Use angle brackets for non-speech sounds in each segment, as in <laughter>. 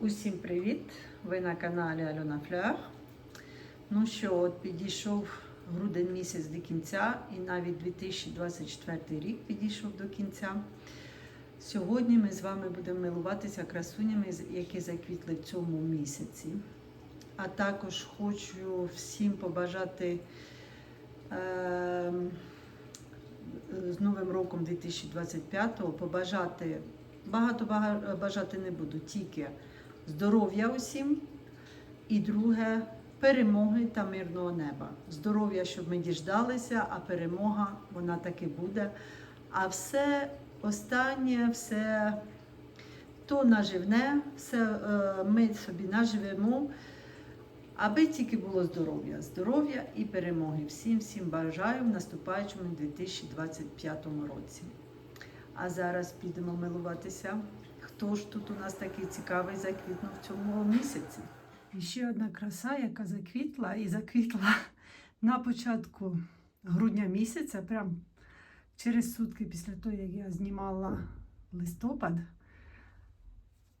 Усім привіт! Ви на каналі Альона Фляр. Ну що, от підійшов грудень місяць до кінця, і навіть 2024 рік підійшов до кінця. Сьогодні ми з вами будемо милуватися красунями, які заквітли в цьому місяці. А також хочу всім побажати е, з Новим роком 2025-го побажати. Багато бажати не буду, тільки здоров'я усім. І друге перемоги та мирного неба. Здоров'я, щоб ми діждалися, а перемога вона таки буде. А все останнє, все то наживне, все е, ми собі наживемо, аби тільки було здоров'я. Здоров'я і перемоги. Всім всім бажаю в наступаючому 2025 році. А зараз підемо милуватися. Хто ж тут у нас такий цікавий заквітнув в цьому місяці? І ще одна краса, яка заквітла і заквітла <laughs> на початку грудня місяця, прям через сутки після того, як я знімала листопад.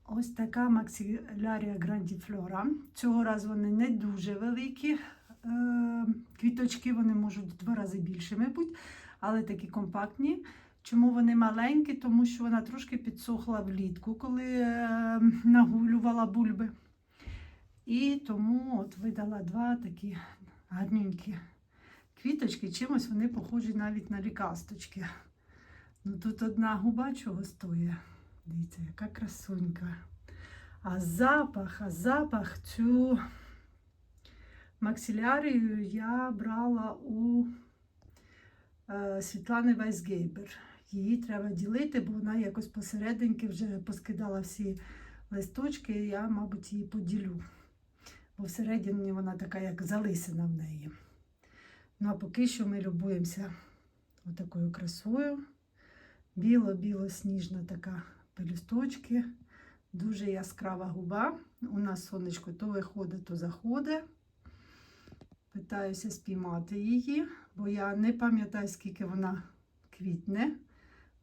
Ось така максилярія грандіфлора. Цього разу вони не дуже великі. е, Квіточки вони можуть в два рази більшими бути, але такі компактні. Чому вони маленькі? Тому що вона трошки підсохла влітку, коли е, нагулювала бульби. І тому от видала два такі гарненькі квіточки. Чимось вони похожі навіть на лікасточки. Ну тут одна губа чого стоїть. Дивіться, яка красунька. А запах, а запах цю максилярію я брала у е, Світлани Вайсгейбер. Її треба ділити, бо вона якось посерединки вже поскидала всі листочки, і я, мабуть, її поділю. Бо всередині вона така, як залисина в неї. Ну, а поки що ми любуємося отакою красою. Біло-біло-сніжна така пелюсточки, дуже яскрава губа. У нас сонечко то виходить, то заходить. Питаюся спіймати її, бо я не пам'ятаю, скільки вона квітне.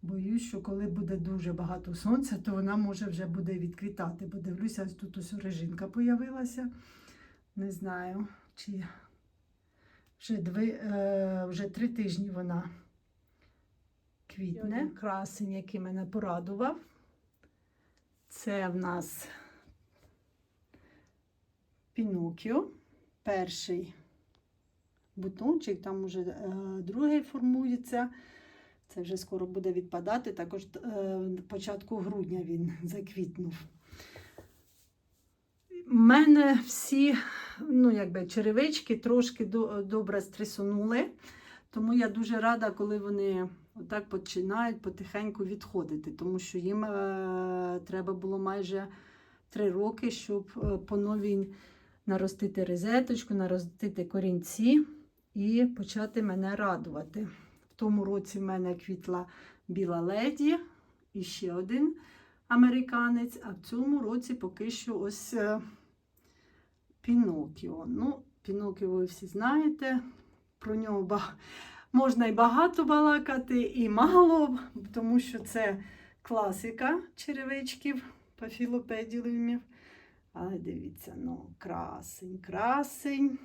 Боюсь, що коли буде дуже багато сонця, то вона може вже буде відквітати. Бо дивлюся, тут ось режинка появилася. Не знаю, чи вже, дві, е, вже три тижні вона квітне. Красень, який мене порадував. Це в нас Пінокіо. Перший бутончик, там уже е, другий формується. Це вже скоро буде відпадати. Також е, початку грудня він <laughs> заквітнув. У мене всі ну, якби, черевички трошки до, добре стресунули, тому я дуже рада, коли вони отак починають потихеньку відходити, тому що їм е, треба було майже три роки, щоб е, по новій наростити розеточку, наростити корінці і почати мене радувати. Тому році в мене квітла біла леді і ще один американець, а в цьому році поки що ось е, Пінокіо. Ну, Пінокіо ви всі знаєте, про нього можна і багато балакати, і мало, тому що це класика черевичків пафілопеділумів. Але дивіться, ну, красень, красень.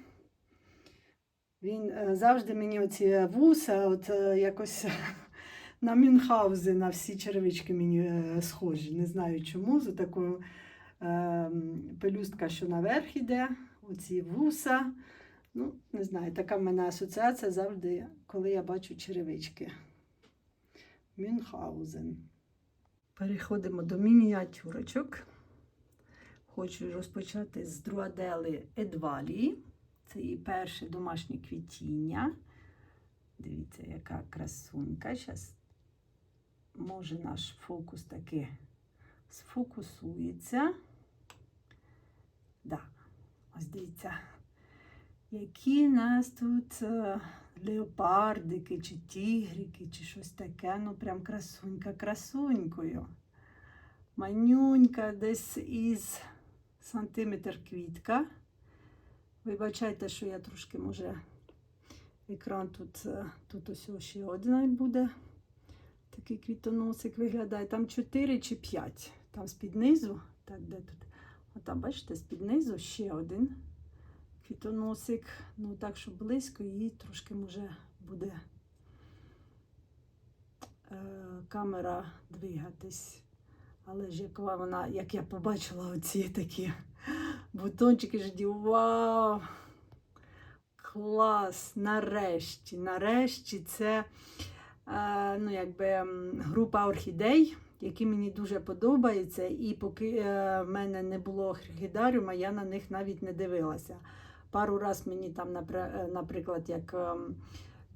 Він е, завжди мені оці вуса, от е, якось <laughs> на Мюнхгаузена всі черевички мені е, схожі. Не знаю чому. За такою е, пелюстка, що наверх іде, оці вуса. Ну, не знаю, така в мене асоціація завжди, коли я бачу черевички. Мюнхгаузен. Переходимо до мініатюрочок. Хочу розпочати з друадели Едвалії. Це її перше домашнє квітіння. Дивіться, яка красунька. Зараз може наш фокус таки сфокусується. Да, ось дивіться, які нас тут е, леопардики, чи тігрики, чи щось таке. Ну, прям красунька красунькою. Манюнька десь із сантиметр квітка. Вибачайте, що я трошки, може, екран тут, е, тут ось ще один буде. Такий квітоносик виглядає. Там 4 чи 5. Там з-під низу. Так, де тут? А там, бачите, з-під низу ще один квітоносик. Ну, так, що близько, і трошки може буде е, камера двигатись. Але ж як вона, як я побачила оці такі бутончики, жді, вау! Клас! Нарешті, нарешті це е, ну, якби, група орхідей, які мені дуже подобаються. І поки е, в мене не було орхідаріума, я на них навіть не дивилася. Пару раз мені там, е, наприклад, як ем,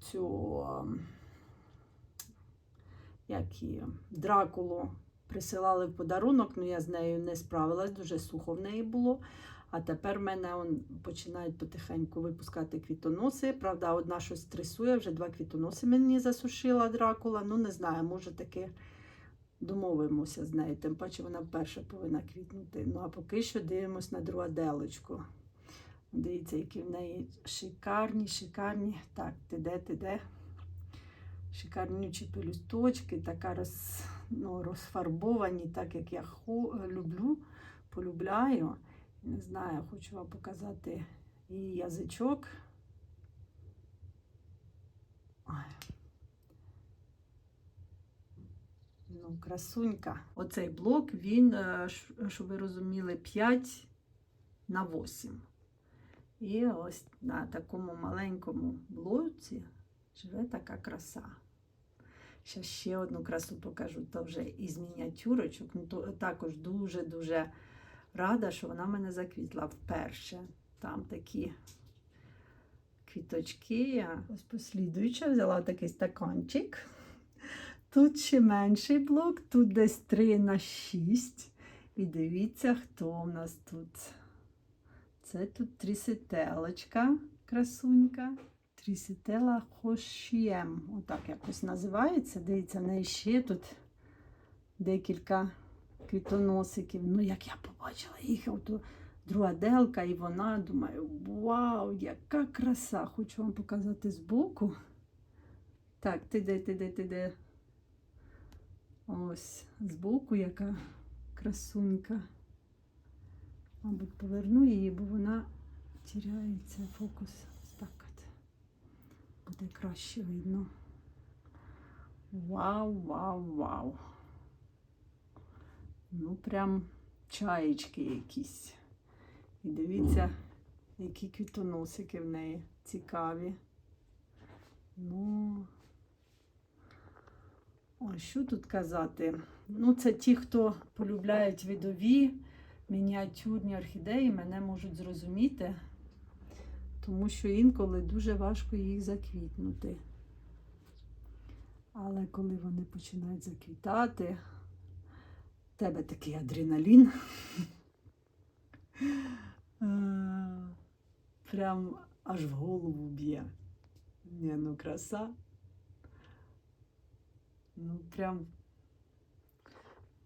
цю ем, як її, дракулу присилали в подарунок, ну я з нею не справилась, дуже сухо в неї було. А тепер в мене он, починають потихеньку випускати квітоноси. Правда, одна щось стресує, вже два квітоноси мені засушила дракула. Ну, не знаю, може таки домовимося з нею. Тим паче вона вперше повинна квітнути. Ну а поки що дивимось на друаделочку. Дивіться, які в неї шикарні, шикарні. Так, ти де, ти де? Шикарнючі пелюсточки, така роз, ну, розфарбовані, так як я люблю, полюбляю. Не знаю, хочу вам показати її язичок. Ну, красунька. Оцей блок, він, е, щоб ви розуміли, 5 на 8. І ось на такому маленькому блоці живе така краса. Ще ще одну красу покажу, то вже із мініатюрочок. Ну, то також дуже-дуже рада, що вона мене заквітла вперше. Там такі квіточки. Ось послідуюча взяла такий стаканчик. Тут ще менший блок, тут десь 3 на 6. І дивіться, хто в нас тут. Це тут трісетелочка, красунька. Трісетела хошієм. Отак якось називається. Дивіться, в неї ще тут декілька квітоносиків. Ну, як я побачила їх, ото друаделка, і вона, думаю, вау, яка краса! Хочу вам показати збоку. Так, ти де, ти де, ти де. Ось, збоку яка красунька. Мабуть, поверну її, бо вона тіряється фокус. Буде краще видно. Вау, вау, вау. Ну, прям чаєчки якісь. І дивіться, які квітоносики в неї цікаві. Ну, а що тут казати? Ну, це ті, хто полюбляють видові, мініатюрні орхідеї, мене можуть зрозуміти, тому що інколи дуже важко їх заквітнути. Але коли вони починають заквітати, в тебе такий адреналін. <laughs> Е, Прям аж в голову б'є. Ні, ну краса. Ну, прям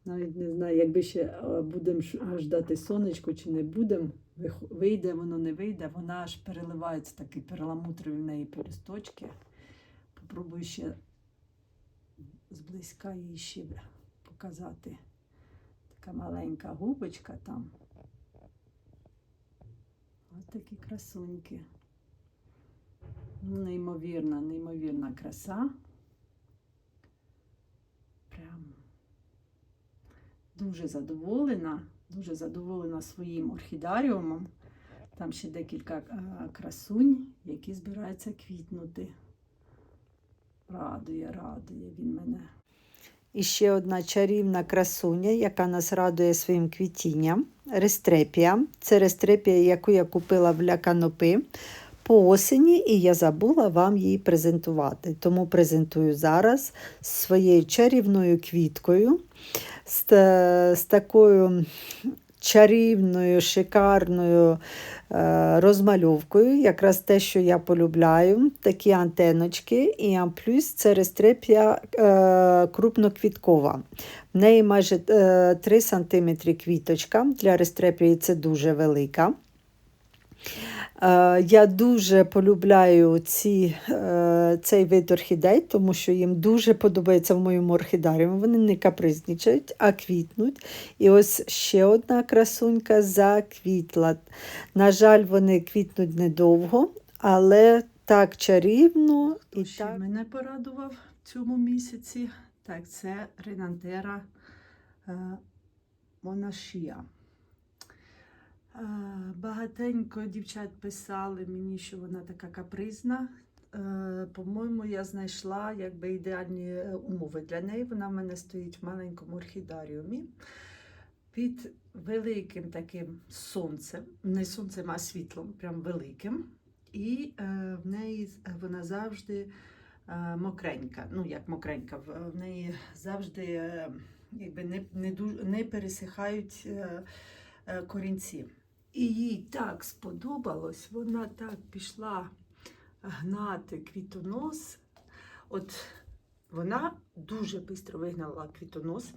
навіть не знаю, якби ще будемо ждати сонечко чи не будемо, вийде воно, не вийде, вона аж переливається такий перламутрові в неї пелюсточки. Попробую ще зблизька її ще показати. Така маленька губочка там. Ось такі красуньки. Ну, неймовірна, неймовірна краса. Прям дуже задоволена, дуже задоволена своїм орхідаріумом. Там ще декілька е, красунь, які збираються квітнути. Радує, радує він мене. І ще одна чарівна красуня, яка нас радує своїм квітінням. Рестрепія. Це рестрепія, яку я купила в Ля Канопи по осені, і я забула вам її презентувати. Тому презентую зараз з своєю чарівною квіткою, з, з такою чарівною, шикарною е, розмальовкою. Якраз те, що я полюбляю, такі антеночки. І плюс це рестрепія е, крупноквіткова. В неї майже е, 3 см квіточка. Для рестрепії це дуже велика. Е, Я дуже полюбляю ці, е, цей вид орхідей, тому що їм дуже подобається в моєму орхідаріумі. Вони не капризничають, а квітнуть. І ось ще одна красунька заквітла. На жаль, вони квітнуть недовго, але так чарівно і ще так. мене порадував в цьому місяці. Так, це Ренантера е, Монашія. Багатенько дівчат писали мені, що вона така капризна. Е, По-моєму, я знайшла якби ідеальні е, умови для неї. Вона в мене стоїть в маленькому орхідаріумі під великим таким сонцем, не сонцем, а світлом, прям великим. І е, в неї вона завжди мокренька. Ну, як мокренька, в, неї завжди якби не, не, не пересихають корінці. І їй так сподобалось, вона так пішла гнати квітонос. От вона дуже швидко вигнала квітонос.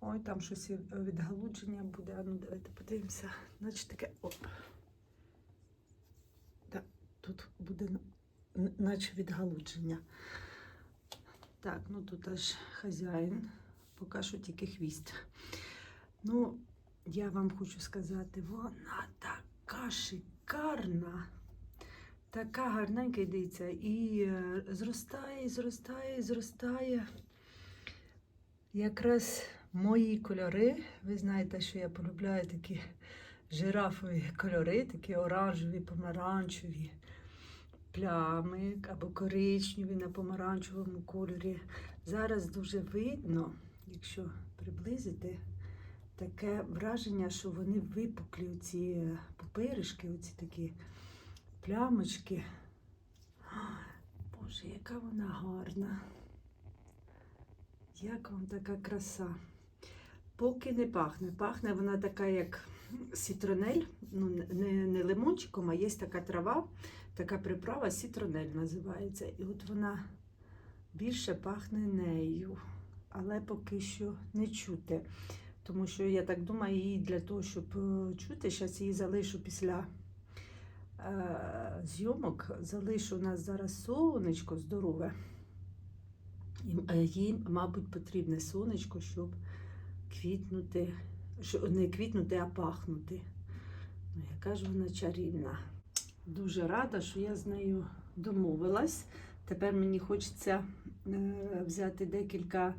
Ой, там щось відгалудження буде. Ну давайте подивимося. Значить таке оп. Так, тут буде наче відгалудження. Так, ну тут аж хазяїн. Поки що тільки хвіст. Ну, я вам хочу сказати, вона така шикарна. Така гарненька дивіться, і е, зростає, зростає, і зростає. Якраз мої кольори. Ви знаєте, що я полюбляю такі жирафові кольори, такі оранжеві, помаранчеві плями або коричневі на помаранчевому кольорі. Зараз дуже видно, якщо приблизити, таке враження, що вони випуклі, ці пупиришки, оці такі плямочки. Боже, яка вона гарна. Як вам така краса? Поки не пахне. Пахне вона така, як сітронель, ну не, не лимончиком, а є така трава, така приправа сітронель називається. І от вона більше пахне нею, але поки що не чути. Тому що я так думаю, її для того, щоб е, чути, зараз її залишу після е, зйомок, залишу у нас зараз сонечко здорове. І, е, Їй, мабуть, потрібне сонечко, щоб квітнути, що не квітнути, а пахнути. Ну, яка ж вона чарівна. Дуже рада, що я з нею домовилась. Тепер мені хочеться е, взяти декілька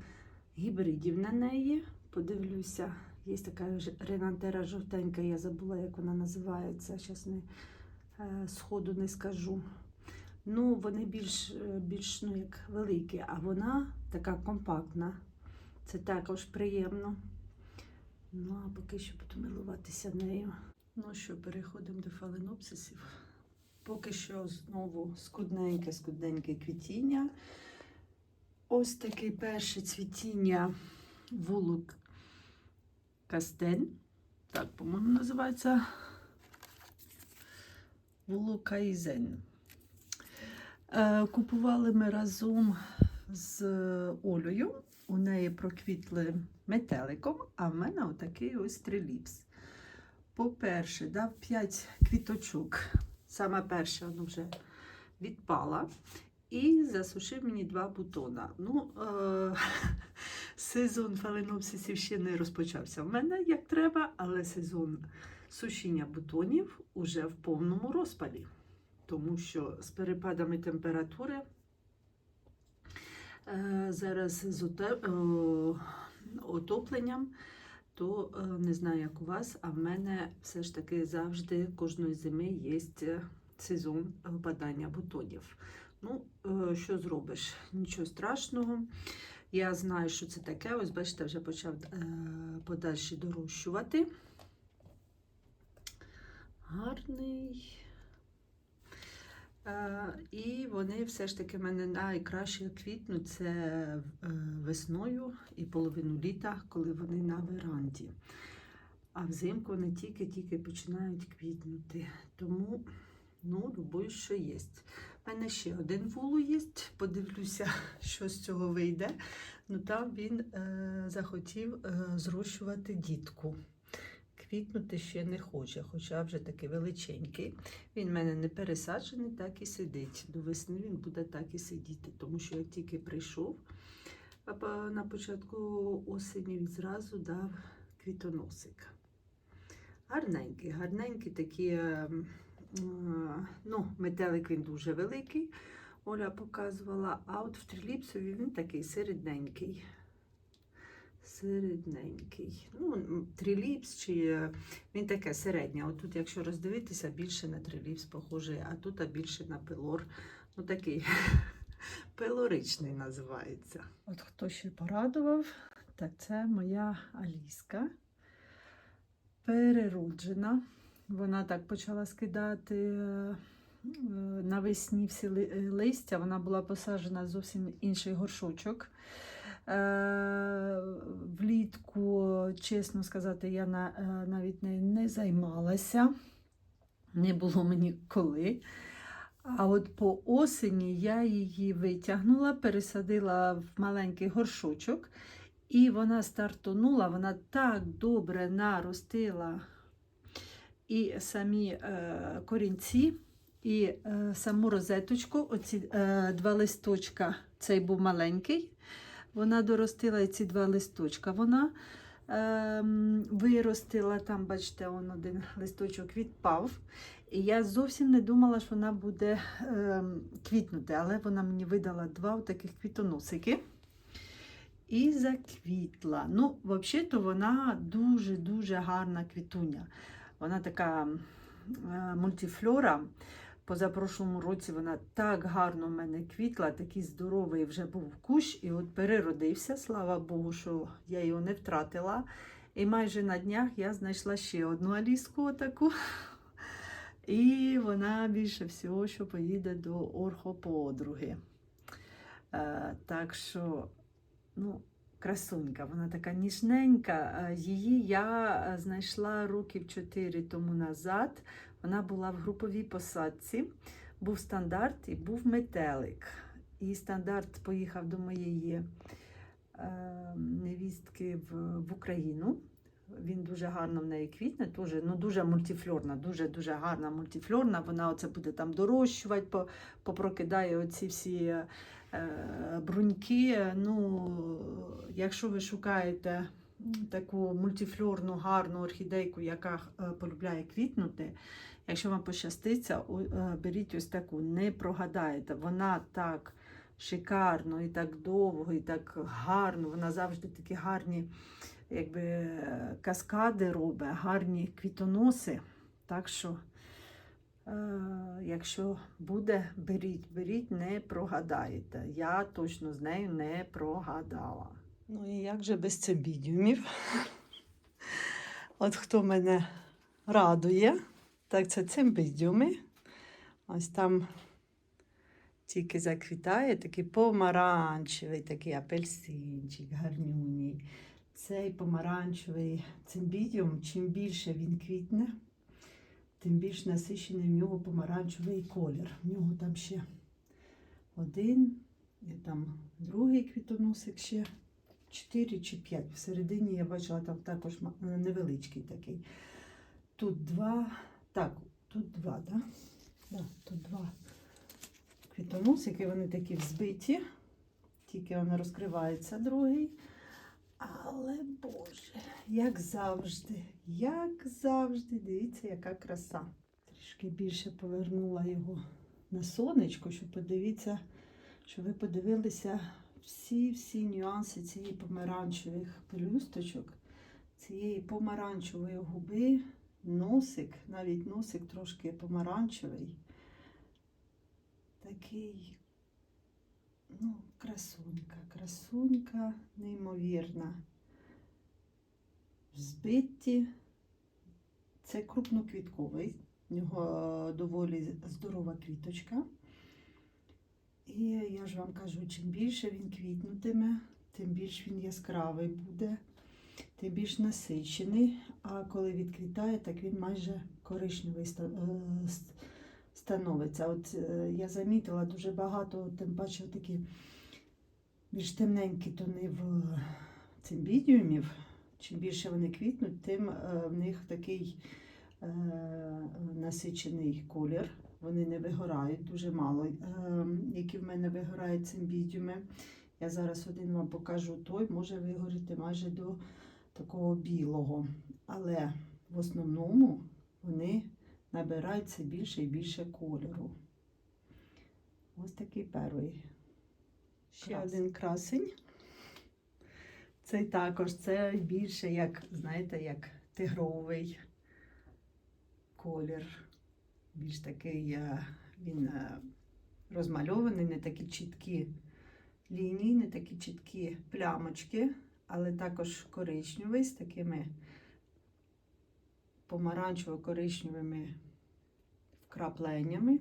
гібридів на неї. Подивлюся, є така ренантера жовтенька, я забула, як вона називається. Зараз не е, сходу не скажу. Ну, вони більш, е, більш ну, як великі, а вона така компактна. Це також приємно. Ну, а поки що буду милуватися нею. Ну що, переходимо до фаленопсисів. Поки що знову скудненьке, скудненьке квітіння. Ось таке перше цвітіння вулик Кастен. Так, по-моєму, називається Вулукайзен. Е, Купували ми разом з Олею. У неї проквітли метеликом, а в мене отакий ось триліпс. По-перше, дав 5 квіточок. Сама перша ну, вже відпала. І засушив мені два бутона. Ну, е- <laughs> сезон фаленопсисів ще не розпочався в мене як треба, але сезон сушіння бутонів уже в повному розпалі. Тому що з перепадами температури е, зараз з о, отопленням, то е, не знаю, як у вас, а в мене все ж таки завжди кожної зими є сезон випадання бутонів. Ну, е, що зробиш? Нічого страшного. Я знаю, що це таке. Ось, бачите, вже почав е, подальше дорощувати. Гарний. Е, І вони все ж таки в мене найкраще квітнуть це весною і половину літа, коли вони на веранді. А взимку вони тільки-тільки починають квітнути. Тому, ну, любую, що є. У мене ще один вулу є. Подивлюся, <laughs> що з цього вийде. Ну там він е, захотів е, зрощувати дітку. квітнути ще не хоче, хоча вже такий величенький. Він в мене не пересаджений, так і сидить. До весни він буде так і сидіти, тому що як тільки прийшов, а на початку осені він зразу дав квітоносик. Гарненький, гарненький такі, е, м, ну, метелик він дуже великий, Оля показувала, а от в триліпсові він такий середненький. Середненький. Ну, триліпс чи е, він таке середнє. От тут, якщо роздивитися, більше на триліпс похожий, а тут а більше на пилор. Ну такий <laughs> пилоричний називається. От хто ще порадував, так це моя Аліска. Перероджена. Вона так почала скидати е, навесні всі е, листя. Вона була посаджена зовсім інший горшочок. Е, Влітку, чесно сказати, я навіть нею не займалася. Не було мені коли. А от по осені я її витягнула, пересадила в маленький горшочок, і вона стартонула, вона так добре наростила і самі е, корінці, і е, саму розеточку, оці е, два листочка, цей був маленький. Вона доростила і ці два листочка. Вона ем, виростила, там, бачите, он один листочок відпав. І я зовсім не думала, що вона буде ем, квітнути, але вона мені видала два таких квітоносики. І заквітла. Ну, взагалі-то вона дуже-дуже гарна квітуня. Вона така е, мультифлора. Позапрошлому році вона так гарно в мене квітла, такий здоровий вже був кущ, і от переродився. Слава Богу, що я його не втратила. І майже на днях я знайшла ще одну аліску таку. І вона більше всього, що поїде до орхоподруги. Е, так що, ну, красунька, вона така ніжненька. Е, Її я е, знайшла років 4 тому назад. Вона була в груповій посадці. Був стандарт і був метелик. І стандарт поїхав до моєї е, невістки в, в Україну. Він дуже гарно в неї квітне, теж, ну, дуже мультифлорна, дуже дуже гарна мультифлорна. Вона оце буде там дорощувати, попрокидає оці всі бруньки. Ну, якщо ви шукаєте таку мультифлорну гарну орхідейку, яка е, полюбляє квітнути, якщо вам пощаститься, е, беріть ось таку, не прогадаєте. Вона так шикарно і так довго, і так гарно. Вона завжди такі гарні якби, е, каскади робить, гарні квітоноси. Так що, е, якщо буде, беріть, беріть, не прогадаєте. Я точно з нею не прогадала. Ну і як же без цибідіумів? От хто мене радує, так це цимбідіуми. Ось там тільки заквітає такий помаранчевий, такий апельсинчик, гарнюній. Цей помаранчевий цимбідіум, чим більше він квітне, тим більш насичений в нього помаранчевий колір. В нього там ще один, і там другий квітоносик ще. Чотири чи п'ять. Всередині я бачила там також е, невеличкий такий. Тут два. Так, тут два. Да? Да, тут два квітоносики, вони такі взбиті. Тільки вони розкривається другий. Але Боже, як завжди, як завжди, дивіться, яка краса. Трішки більше повернула його на сонечко, щоб подивіться, щоб ви подивилися всі-всі нюанси цієї помаранчевих пелюсточок, цієї помаранчевої губи, носик, навіть носик трошки помаранчевий. Такий Ну, красунька, красунька, неймовірна. Збитті. Це крупноквітковий, в нього доволі здорова квіточка. І я ж вам кажу, чим більше він квітнутиме, тим більш він яскравий буде, тим більш насичений. А коли відквітає, так він майже коричневий е, становиться. От е, я замітила дуже багато, тим паче такі більш темненькі тони в цимбідіумів, чим більше вони квітнуть, тим е, в них такий е, насичений колір. Вони не вигорають дуже мало, які в мене вигорають цимбідіуми. Я зараз один вам покажу той, може вигоріти майже до такого білого. Але в основному вони набирають все більше і більше кольору. Ось такий перший. Ще Красень. один красень. Цей також це більше як, знаєте, як тигровий колір. Більш такий е, він е, розмальований, не такі чіткі лінії, не такі чіткі плямочки, але також коричневий з такими помаранчево-коричневими вкрапленнями.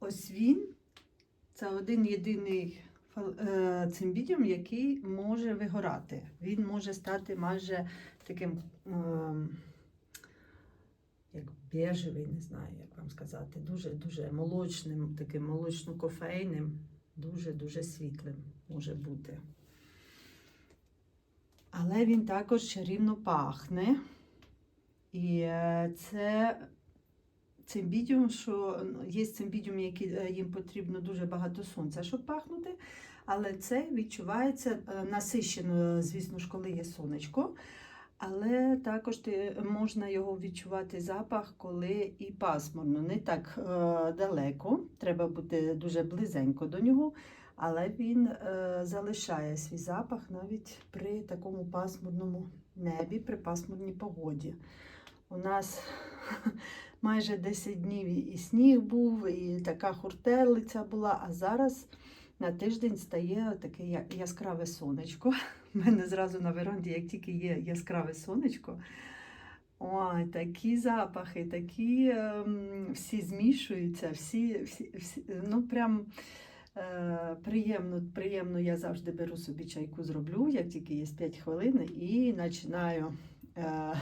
Ось він це один єдиний е, цимбідіум, який може вигорати. Він може стати майже таким, ем, як бежевий, не знаю, як вам сказати, дуже-дуже молочним, таким молочно-кофейним, дуже-дуже світлим може бути. Але він також чарівно пахне. І е, це цимбідіум, що є цимбідіум, які е, їм потрібно дуже багато сонця, щоб пахнути. Але це відчувається е, насищено, звісно ж, коли є сонечко. Але також можна його відчувати запах, коли і пасмурно, не так е, далеко. Треба бути дуже близенько до нього, але він е, залишає свій запах навіть при такому пасмурному небі, при пасмурній погоді. У нас <laughs> майже 10 днів і- сніг був, і така хуртелиця була, а зараз на тиждень стає таке яскраве сонечко. <laughs> У мене зразу на веранді, як тільки є яскраве сонечко. Ой, такі запахи, такі ем, всі змішуються, всі, всі, всі ну прям е, приємно, приємно я завжди беру собі чайку, зроблю, як тільки є 5 хвилин, і починаю е, е,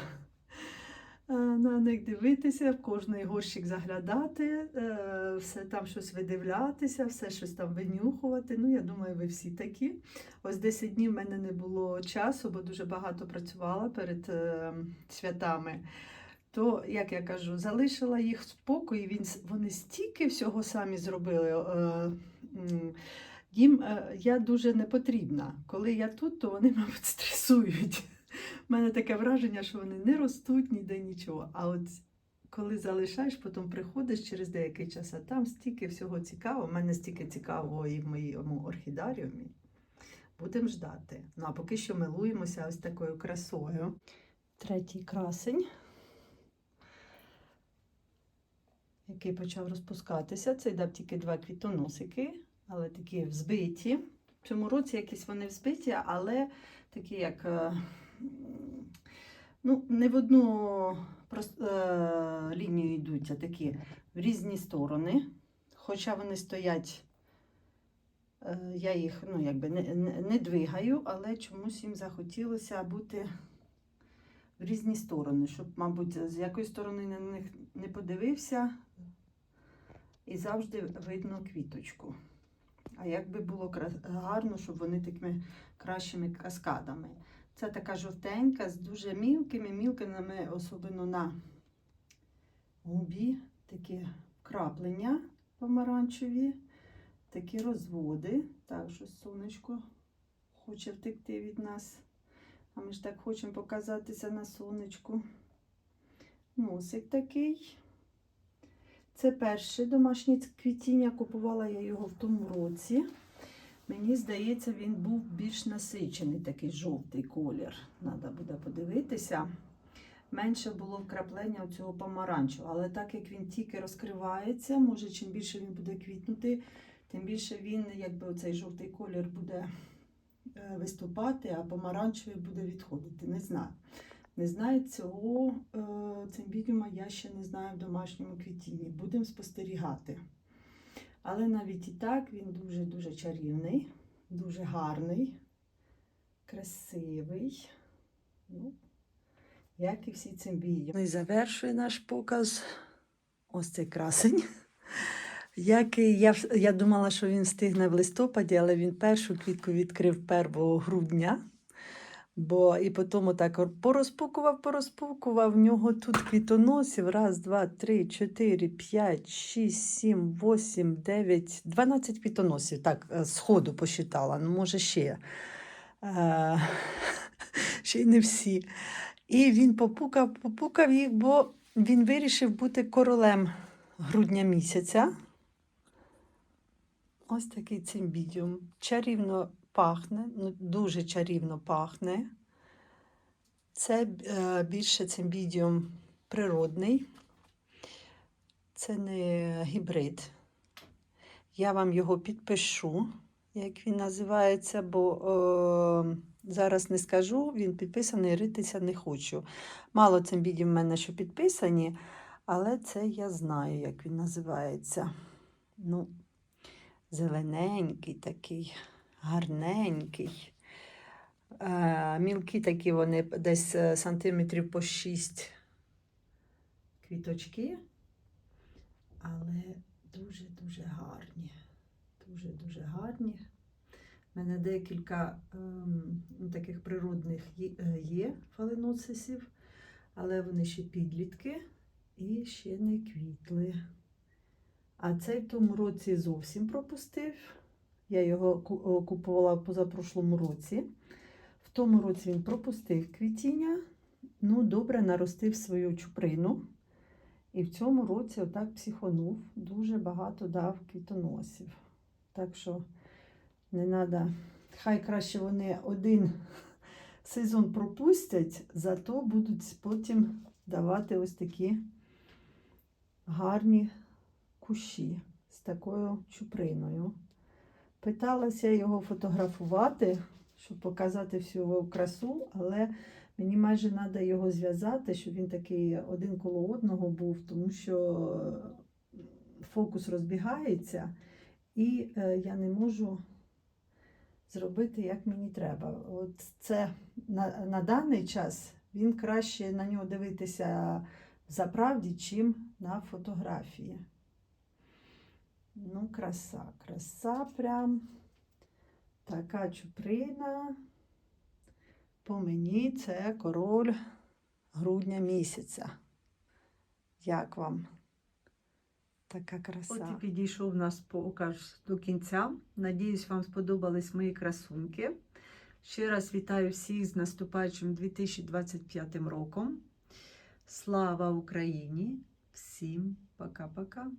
на них дивитися, в кожний горщик заглядати, е, все там щось видивлятися, все щось там винюхувати. Ну, я думаю, ви всі такі. Ось 10 днів в мене не було часу, бо дуже багато працювала перед е, святами. То, як я кажу, залишила їх в спокої, він, вони стільки всього самі зробили. Е, їм е, я дуже не потрібна. Коли я тут, то вони, <laughs> мабуть, стресують. У мене таке враження, що вони не ростуть ніде нічого. А от коли залишаєш, потім приходиш через деякий час, а там стільки всього цікавого. У мене стільки цікавого і в моєму орхідаріумі. Будемо ждати. Ну а поки що милуємося ось такою красою. Третій красень, який почав розпускатися. Це дав тільки два квітоносики, але такі взбиті. В цьому році якісь вони взбиті, але такі як. Ну, не в одну е, лінію йдуть, а такі в різні сторони. Хоча вони стоять, е, я їх ну, якби не, не, не двигаю, але чомусь їм захотілося бути в різні сторони, щоб, мабуть, з якої сторони на них не подивився, і завжди видно квіточку. А як би було гарно, щоб вони такими кращими каскадами. Це така жовтенька з дуже мілкими мілками, особливо на губі, такі вкраплення помаранчеві, такі розводи. Так, щось сонечко хоче втекти від нас. А ми ж так хочемо показатися на сонечку. Носик такий. Це перше домашнє квітіння. Купувала я його в тому році. Мені здається, він був більш насичений, такий жовтий колір. Треба буде подивитися. Менше було вкраплення цього помаранчу. Але так як він тільки розкривається, може, чим більше він буде квітнути, тим більше він, якби оцей жовтий колір буде е, виступати, а помаранчевий буде відходити. Не знаю. Не знаю цього е, цимбідіума я ще не знаю в домашньому квітінні. Будемо спостерігати. Але навіть і так він дуже-дуже чарівний, дуже гарний, красивий. Ну, як і всі цимбідіуми. Ну і завершує наш показ ось цей красень. <laughs> Який я, вс- я думала, що він встигне в листопаді, але він першу квітку відкрив 1 грудня. Бо і потім отак порозпукував, порозпукував. В нього тут квітоносів. Раз, два, три, чотири, п'ять, шість, сім, восім, дев'ять, дванадцять квітоносів. Так, е, з ходу посчитала. Ну, може, ще. Е, <laughs> ще й не всі. І він попукав, попукав їх, бо він вирішив бути королем грудня місяця. Ось такий цимбідіум. Чарівно пахне, ну, дуже чарівно пахне. Це е, більше цимбідіум природний. Це не гібрид. Я вам його підпишу, як він називається, бо е, зараз не скажу, він підписаний, ритися не хочу. Мало цимбідіум в мене, що підписані, але це я знаю, як він називається. Ну, зелененький такий, гарненький. Е, мілкі такі вони десь е, сантиметрів по 6 квіточки, але дуже-дуже гарні. Дуже-дуже гарні. У мене декілька ем, ну, таких природних е, є фаленоцисів, але вони ще підлітки і ще не квітли. А цей в тому році зовсім пропустив. Я його купувала в позапрошлому році. В тому році він пропустив квітіння, ну, добре наростив свою чуприну. І в цьому році отак психонув, дуже багато дав квітоносів. Так що не треба, хай краще вони один <laughs> сезон пропустять, зато будуть потім давати ось такі гарні кущі з такою чуприною. Питалася його фотографувати, щоб показати всю його красу, але мені майже треба його зв'язати, щоб він такий один коло одного був, тому що фокус розбігається, і е, я не можу зробити, як мені треба. От це на, на даний час він краще на нього дивитися заправді, чим на фотографії. Ну, краса, краса прям. Така чуприна. По мені це король грудня місяця. Як вам? Така краса. От і підійшов наш показ до кінця. Надіюсь, вам сподобались мої красунки. Ще раз вітаю всіх з наступаючим 2025 роком. Слава Україні! Всім пока-пока!